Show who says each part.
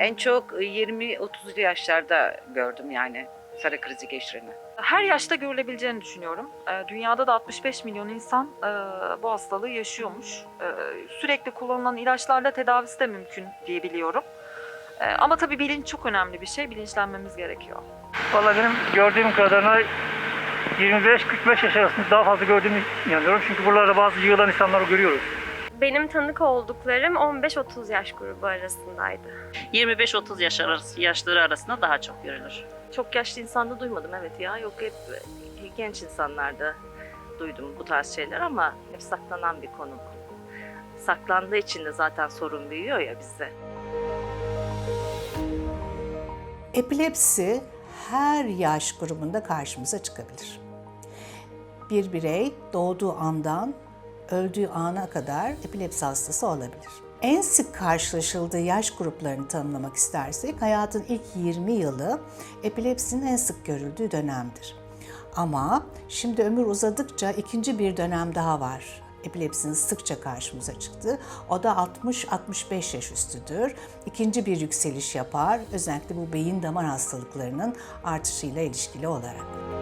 Speaker 1: En çok 20-30 yaşlarda gördüm yani sarı krizi geçireni.
Speaker 2: Her yaşta görülebileceğini düşünüyorum. Ee, Dünyada da 65 milyon insan e, bu hastalığı yaşıyormuş. Ee, Sürekli kullanılan ilaçlarla tedavisi de mümkün diye biliyorum. Ee, Ama tabii bilinç çok önemli bir şey. Bilinçlenmemiz gerekiyor.
Speaker 3: Valla benim gördüğüm kadarıyla 25-45 yaş arasında daha fazla gördüğümü inanıyorum. Çünkü buralarda bazı yığılan insanları görüyoruz.
Speaker 4: Benim tanık olduklarım 15-30 yaş grubu arasındaydı.
Speaker 5: 25-30 yaş arası, yaşları arasında daha çok görülür.
Speaker 6: Çok yaşlı insanda duymadım evet ya. Yok hep genç insanlarda duydum bu tarz şeyler ama hep saklanan bir konu. Saklandığı için de zaten sorun büyüyor ya bizde.
Speaker 7: Epilepsi her yaş grubunda karşımıza çıkabilir. Bir birey doğduğu andan öldüğü ana kadar epilepsi hastası olabilir. En sık karşılaşıldığı yaş gruplarını tanımlamak istersek hayatın ilk 20 yılı epilepsinin en sık görüldüğü dönemdir. Ama şimdi ömür uzadıkça ikinci bir dönem daha var. Epilepsinin sıkça karşımıza çıktı. O da 60-65 yaş üstüdür. İkinci bir yükseliş yapar. Özellikle bu beyin damar hastalıklarının artışıyla ilişkili olarak.